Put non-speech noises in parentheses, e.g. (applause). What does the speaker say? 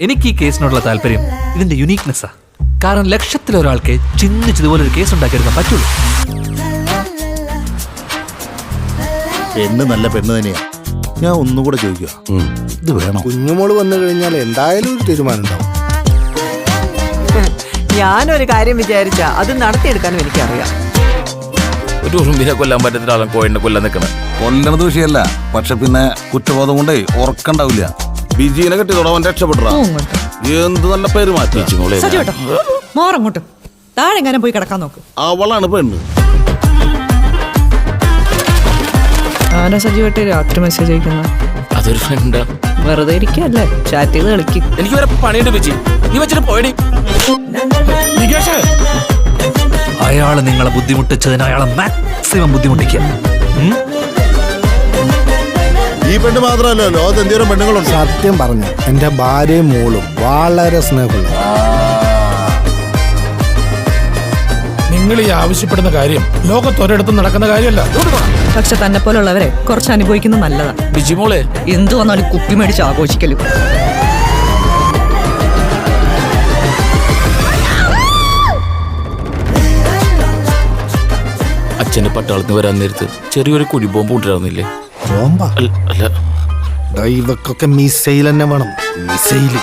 എനിക്ക് ഈ കേസിനോടുള്ള താല്പര്യം ഇതിന്റെ യുണീക്നെസ്സാ കാരണം ലക്ഷത്തിലൊരാൾക്ക് ചിന്തിച്ചതുപോലെ ഒരു കേസ് ഉണ്ടാക്കിയെടുക്കാൻ പറ്റുള്ളൂ. പെണ്ണ് നല്ല പെണ്ണ് തന്നെയാ. ഞാൻ ഒന്നും കൂടെ ചോദിക്കുക ഇത് വേണം? കുഞ്ഞുമോൾ വന്നു കഴിഞ്ഞാൽ എന്തായാലും ഒരു തീരുമാനം ഉണ്ടാവും. (laughs) ഞാനൊരു കാര്യം വിചാരിച്ച അത് നടത്തിയെടുക്കാനും എനിക്കറിയാം. ഒരു ഉറുമ്പിനെ കൊല്ലാൻ പറ്റത്തില്ല ആളും കോഴിനെ കൊല്ലാൻ നിൽക്കണം. കൊല്ലണത് വിഷയമല്ല. പക്ഷെ പിന്നെ കുറ്റബോധം കൊണ്ടേ ഉറക്കണ്ടാവില്ല. ബിജീനെ കെട്ടിയതോടെ അവൻ രക്ഷപ്പെട്ടാ എന്ത് നല്ല പെരുമാറ്റി. മോറങ്ങോട്ട്. താഴെ എങ്ങനെ പോയി കിടക്കാൻ നോക്ക്. അവളാണ് പെണ്ണ്. ആരാ രാത്രി മെസ്സേജ് അയക്കുന്നത് അതൊരു ഫ്രണ്ടാ വെറുതെ ഇരിക്കല്ലേ ചാറ്റ് ചെയ്ത് കളിക്കും. എനിക്ക് വരെ പണിയുണ്ട് ബിജി. നീ വെച്ചിട്ട് പോയടി. അയാൾ നിങ്ങളെ ബുദ്ധിമുട്ടിച്ചതിന് അയാളെ മാക്സിമം ബുദ്ധിമുട്ടിക്കുക? ഈ പെണ്ണ് മാത്രമല്ല ലോകത്ത് എന്തോരം പെണ്ണുങ്ങളുണ്ട്? സത്യം പറഞ്ഞു എന്റെ ഭാര്യയും മോളും വളരെ സ്നേഹമുള്ള നിങ്ങൾ ഈ ആവശ്യപ്പെടുന്ന കാര്യം ലോകത്ത് ഒരിടത്തും നടക്കുന്ന കാര്യമല്ല. പക്ഷെ തന്നെ പോലുള്ളവരെ കുറച്ച് അനുഭവിക്കുന്നത് നല്ലതാണ് ബിജി മോളെ എന്തു വന്നാലും കുപ്പി മേടിച്ച് ആഘോഷിക്കലും. അച്ഛന്റെ പട്ടാളത്തിന് വരാൻ നേരത്ത് ചെറിയൊരു കുഴിബോംബ് കൊണ്ടുവരാന്നില്ലേ ബോംബ അല്ല ഇതൊക്കെ മിസൈൽ തന്നെ വേണം. മിസൈൽ.